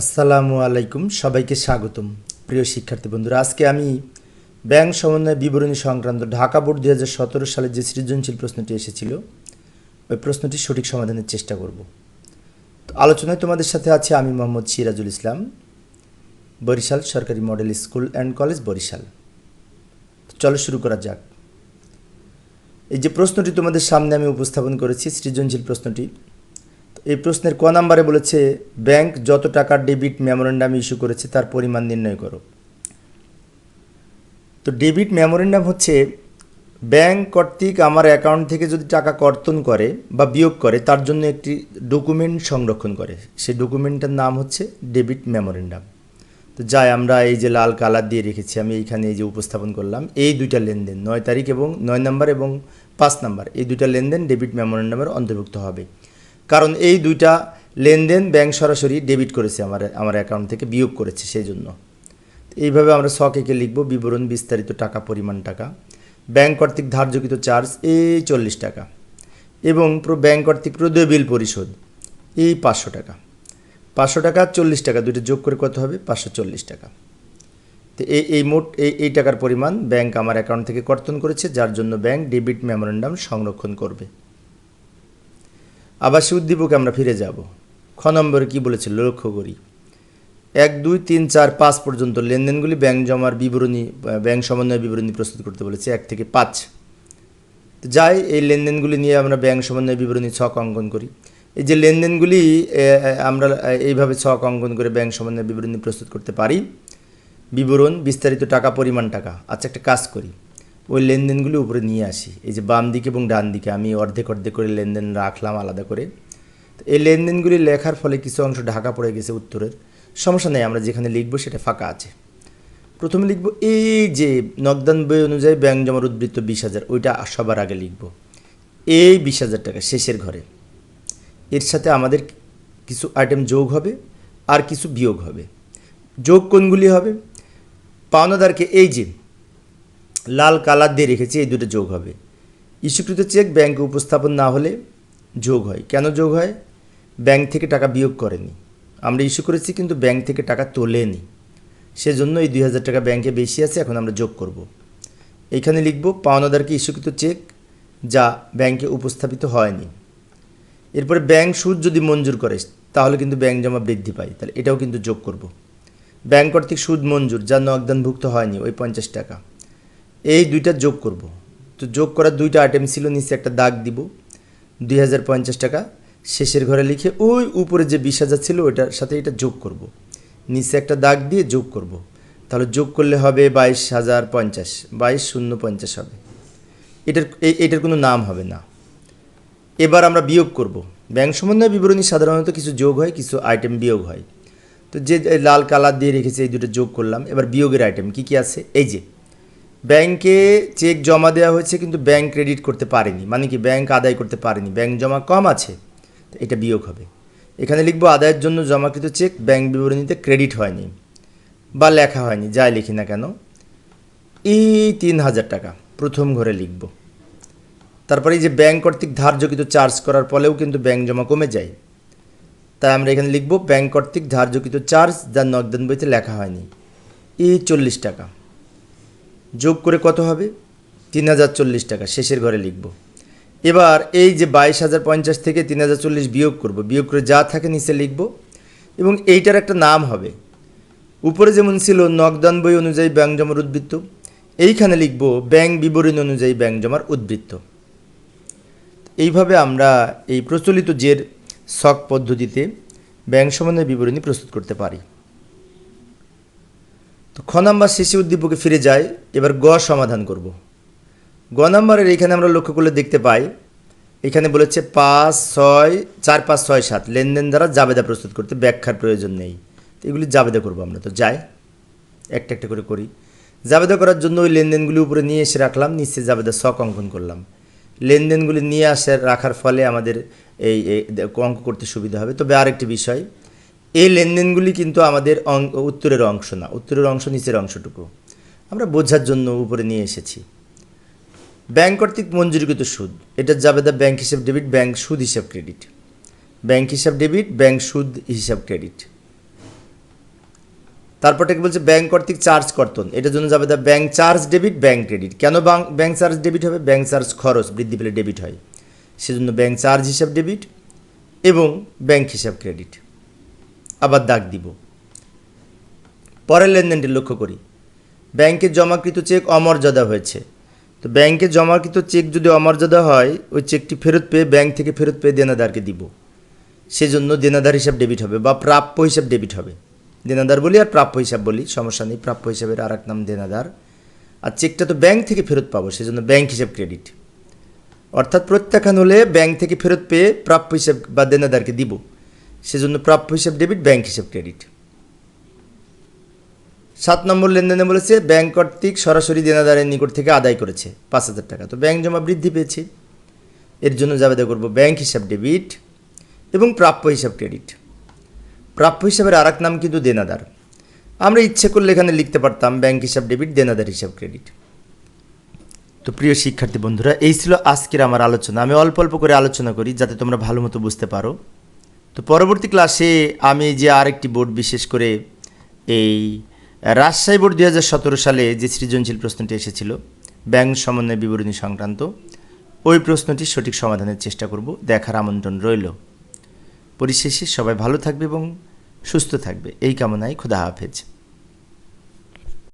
আসসালামু আলাইকুম, সবাইকে স্বাগতম। প্রিয় শিক্ষার্থী বন্ধুরা, আজকে আমি ব্যাংক সমন্বয় বিবরণী সংক্রান্ত ঢাকা বোর্ড দু হাজার সতেরো সালে যে সৃজনশীল প্রশ্নটি এসেছিল, ওই প্রশ্নটি সঠিক সমাধানের চেষ্টা করব। তো আলোচনায় তোমাদের সাথে আছে আমি মোহাম্মদ সিরাজুল ইসলাম, বরিশাল সরকারি model school and college Barishal. চলো শুরু করা যাক। এই যে প্রশ্নটি তোমাদের সামনে আমি উপস্থাপন করেছি, সৃজনশীল প্রশ্নটি এই প্রশ্নের ক নাম্বারে বলেছে, ব্যাংক যত টাকার ডেবিট মেমোরেন্ডাম ইস্যু করেছে, তার পরিমাণ নির্ণয় করো। তো ডেবিট মেমোরেন্ডাম হচ্ছে, ব্যাংক কর্তৃক আমার অ্যাকাউন্ট থেকে যদি টাকা কর্তন করে বা বিয়োগ করে, তার জন্য একটি ডকুমেন্ট সংরক্ষণ করে। সেই ডকুমেন্টটার নাম হচ্ছে ডেবিট মেমোরেন্ডাম। তো যাই, আমরা এই যে লাল কালার দিয়ে রেখেছি, আমি এইখানে এই যে উপস্থাপন করলাম, এই দুইটা লেনদেন, নয় তারিখ এবং নয় নাম্বার এবং পাঁচ নাম্বার, এই দুইটা লেনদেন ডেবিট মেমোরেন্ডামের অন্তর্ভুক্ত হবে। কারণ এই দুইটা লেনদেন ব্যাংক সরাসরি ডেবিট করেছে আমার আমার অ্যাকাউন্ট থেকে, বিয়োগ করেছে সেই জন্য এইভাবে আমরা সকেকে লিখব, বিবরণ, বিস্তারিত টাকা, পরিমাণ টাকা। ব্যাংক কর্তৃক ধার্যকৃত চার্জ এই চল্লিশ টাকা। এবং ব্যাংক কর্তৃক প্রদেয় বিল পরিশোধ, এই পাঁচশো টাকা। পাঁচশো টাকা, চল্লিশ টাকা দুটো যোগ করে কত হবে? পাঁচশো চল্লিশ টাকা। তো এই এই মোট, এই এই টাকার পরিমাণ ব্যাংক আমার অ্যাকাউন্ট থেকে কর্তন করেছে, যার জন্য ব্যাংক ডেবিট মেমোরেন্ডাম সংরক্ষণ করবে। আবার সে উদ্দীপকে আমরা ফিরে যাব। খ নম্বরে কী বলেছিল লক্ষ্য করি। এক, দুই, তিন, চার, পাঁচ পর্যন্ত লেনদেনগুলি ব্যাংক জমার বিবরণী ব্যাংক সমন্বয় বিবরণী প্রস্তুত করতে বলেছে। এক থেকে পাঁচ। তো যাই, এই লেনদেনগুলি নিয়ে আমরা ব্যাংক সমন্বয় বিবরণী ছক অঙ্কন করি। এই যে লেনদেনগুলি আমরা এইভাবে ছক অঙ্কন করে ব্যাংক সমন্বয় বিবরণী প্রস্তুত করতে পারি। বিবরণ, বিস্তারিত টাকা, পরিমাণ টাকা। আচ্ছা একটা কাজ করি। ওই লেনদেনগুলি উপরে নিয়ে আসি। এই যে বাম দিকে এবং ডান দিকে আমি অর্ধেক অর্ধেক করে লেনদেন রাখলাম আলাদা করে। তো এই লেনদেনগুলি লেখার ফলে কিছু অংশ ঢাকা পড়ে গেছে উত্তরের। সমস্যা নেই, আমরা যেখানে লিখব সেটা ফাঁকা আছে। প্রথমে লিখব, এই যে নগদান বই অনুযায়ী ব্যাংক জমার উদ্বৃত্ত বিশ হাজার, ওইটা সবার আগে লিখব। এই বিশ হাজার টাকা শেষের ঘরে। এর সাথে আমাদের কিছু আইটেম যোগ হবে, আর কিছু বিয়োগ হবে। যোগ কোনগুলি হবে? পাওনাদারকে এই যে লাল কালার দিয়ে রেখেছি, এই দুটো যোগ হবে। ইস্যুকৃত চেক ব্যাংকে উপস্থাপন না হলে যোগ হয়। কেন যোগ হয়? ব্যাংক থেকে টাকা বিয়োগ করেনি। আমরা ইস্যু করেছি, কিন্তু ব্যাংক থেকে টাকা তোলেনি। সেজন্য এই দুই হাজার টাকা ব্যাংকে বেশি আছে, এখন আমরা যোগ করব। এইখানে লিখব, পাওনাদারকে ইস্যুকৃত চেক যা ব্যাংকে উপস্থাপিত হয়নি। এরপরে ব্যাংক সুদ যদি মঞ্জুর করে, তাহলে কিন্তু ব্যাংক জমা বৃদ্ধি পায়। তাহলে এটাও কিন্তু যোগ করব। ব্যাংক কর্তৃক সুদ মঞ্জুর, যা নগদানভুক্ত হয়নি, ওই পঞ্চাশ টাকা। এই দুইটা যোগ করব। তো যোগ করার দুইটা আইটেম ছিল, নিচে একটা দাগ দিব, দুই হাজার পঞ্চাশ টাকা। শেষের ঘরে লিখে ওই উপরে যে বিশ হাজার ছিল, ওইটার সাথে এটা যোগ করব। নিচে একটা দাগ দিয়ে যোগ করব। তাহলে যোগ করলে হবে বাইশ হাজার পঞ্চাশ, বাইশ শূন্য পঞ্চাশ হবে। এটার এটার কোনো নাম হবে না। এবার আমরা বিয়োগ করব। ব্যাংক সমন্বয় বিবরণী সাধারণত কিছু যোগ হয়, কিছু আইটেম বিয়োগ হয়। তো যে লাল কালার দিয়ে রেখেছে, এই দুটো যোগ করলাম। এবার বিয়োগের আইটেম কি কি আছে? এই যে ব্যাংকে চেক জমা দেওয়া হয়েছে, কিন্তু ব্যাংক ক্রেডিট করতে পারেনি। মানে কি, ব্যাংক আদায় করতে পারেনি। ব্যাংক জমা কম আছে এটা বিয়োগ হবে। এখানে লিখব, আদায়ের জন্য জমাকৃত চেক ব্যাংক বিবরণীতে ক্রেডিট হয়নি বা লেখা হয়নি, যাই লিখি না কেন। এই তিন হাজার টাকা, প্রথম ঘরে লিখব। তারপরে এই যে ব্যাংক কর্তৃক ধার্যকৃত চার্জ করার ফলেও কিন্তু ব্যাংক জমা কমে যায়। তাই আমরা এখানে লিখব, ব্যাংক কর্তৃক ধার্যকৃত চার্জ যা নগদান বইতে লেখা হয়নি। এই চল্লিশ টাকা। যোগ করে কত হবে? তিন হাজার চল্লিশ টাকা। শেষের ঘরে লিখব। এবার এই যে বাইশ হাজার পঞ্চাশ থেকে তিন হাজার চল্লিশ বিয়োগ করব, বিয়োগ করে যা থাকে নিচে লিখব এবং এইটার একটা নাম হবে। উপরে যেমন ছিল নগদান বই অনুযায়ী ব্যাংক জমার উদ্বৃত্ত, এইখানে লিখব ব্যাংক বিবরণী অনুযায়ী ব্যাংক জমার উদ্বৃত্ত। এইভাবে আমরা এই প্রচলিত জের শক পদ্ধতিতে ব্যাংক সমন্বয় বিবরণী প্রস্তুত করতে পারি। তো খ নাম্বার শেষে উদ্দীপকে ফিরে যায় এবার গ সমাধান করব। গ নাম্বারের এখানে আমরা লক্ষ্য করলে দেখতে পাই, এখানে বলেছে পাঁচ ছয়, চার পাঁচ ছয় সাত, লেনদেন দ্বারা জাবেদা প্রস্তুত করতে ব্যাখ্যার প্রয়োজন নেই। তো এগুলি জাবেদা করব আমরা, তো যাই, একটা একটা করে করি। জাবেদা করার জন্য ওই লেনদেনগুলি উপরে নিয়ে এসে রাখলাম, নিচে জাবেদা শখ অঙ্কন করলাম। লেনদেনগুলি নিয়ে আসে রাখার ফলে আমাদের এই অঙ্ক করতে সুবিধা হবে। তবে আরেকটি বিষয় এই লেনদেনগুলি কিন্তু আমাদের উত্তরের অংশ না, উত্তরের অংশ, নিচের অংশটুকু। আমরা বোঝার জন্য উপরে নিয়ে এসেছি। ব্যাংক কর্তৃক মঞ্জুরিকৃত সুদ, এটা যাবে জাবেদা ব্যাংক হিসাব ডেবিট, ব্যাংক সুদ হিসাব ক্রেডিট। ব্যাংক হিসাব ডেবিট, ব্যাংক সুদ হিসাব ক্রেডিট। তারপর তারপরটাকে বলছে ব্যাংক কর্তৃক চার্জ কর্তন, এটার জন্য যাবে দা bank charge debit, bank credit. কেন ব্যাংক চার্জ ডেবিট হবে? ব্যাংক চার্জ খরচ বৃদ্ধি পেলে ডেবিট হয়। সেজন্য ব্যাংক চার্জ হিসাব ডেবিট এবং ব্যাংক হিসাব ক্রেডিট। আবার দাগ দিব। পরের লেনদেনটি লক্ষ্য করি। ব্যাংকে জমাকৃত চেক অমর্যাদা হয়েছে। তো ব্যাংকে জমাকৃত চেক যদি অমর্যাদা হয়, ওই চেকটি ফেরত পেয়ে ব্যাংক থেকে ফেরত পেয়ে দেনাদারকে দিব। সেজন্য দেনাদার হিসাব ডেবিট হবে বা প্রাপ্য হিসাব ডেবিট হবে। দেনাদার বলি আর প্রাপ্য হিসাব বলি, সমস্যা নেই, প্রাপ্য হিসাবের আর এক নাম দেনাদার। আর চেকটা তো ব্যাংক থেকে ফেরত পাবো, সেজন্য ব্যাংক হিসাব ক্রেডিট। অর্থাৎ প্রত্যাখ্যান হলে ব্যাংক থেকে ফেরত পেয়ে প্রাপ্য হিসাব বা দেনাদারকে দিব। সেজন্য প্রাপ্য হিসাব ডেবিট ব্যাংক হিসাব ক্রেডিট সাত নম্বর লেনদেনে বলেছে ব্যাংক কর্তৃক সরাসরি দেনাদারের নিকট থেকে আদায় করেছে পাঁচ হাজার টাকা। তো ব্যাংক জমা বৃদ্ধি পেয়েছে। এর জন্য যাবেদা করব ব্যাংক হিসাব ডেবিট এবং প্রাপ্য হিসাব ক্রেডিট প্রাপ্য হিসাবের আর নাম কিন্তু দেনাদার। আমরা ইচ্ছে করলে এখানে লিখতে পারতাম ব্যাংক হিসাব ডেবিট দেনাদার হিসাব ক্রেডিট তো প্রিয় শিক্ষার্থী বন্ধুরা, এই ছিল আজকের আমার আলোচনা। আমি অল্প অল্প করে আলোচনা করি, যাতে তোমরা ভালো মতো বুঝতে পারো। তো পরবর্তী ক্লাসে আমি যে আরেকটি বোর্ড, বিশেষ করে এই রাজশাহী বোর্ড দু হাজার সতেরো সালে যে সৃজনশীল প্রশ্নটি এসেছিল ব্যাংক সমন্বয় বিবরণী সংক্রান্ত, ওই প্রশ্নটি সঠিক সমাধানের চেষ্টা করব, দেখার আমন্ত্রণ রইল। পরিশেষে সবাই ভালো থাকবে এবং সুস্থ থাকবে। এই কামনায় খুদা হাফেজ।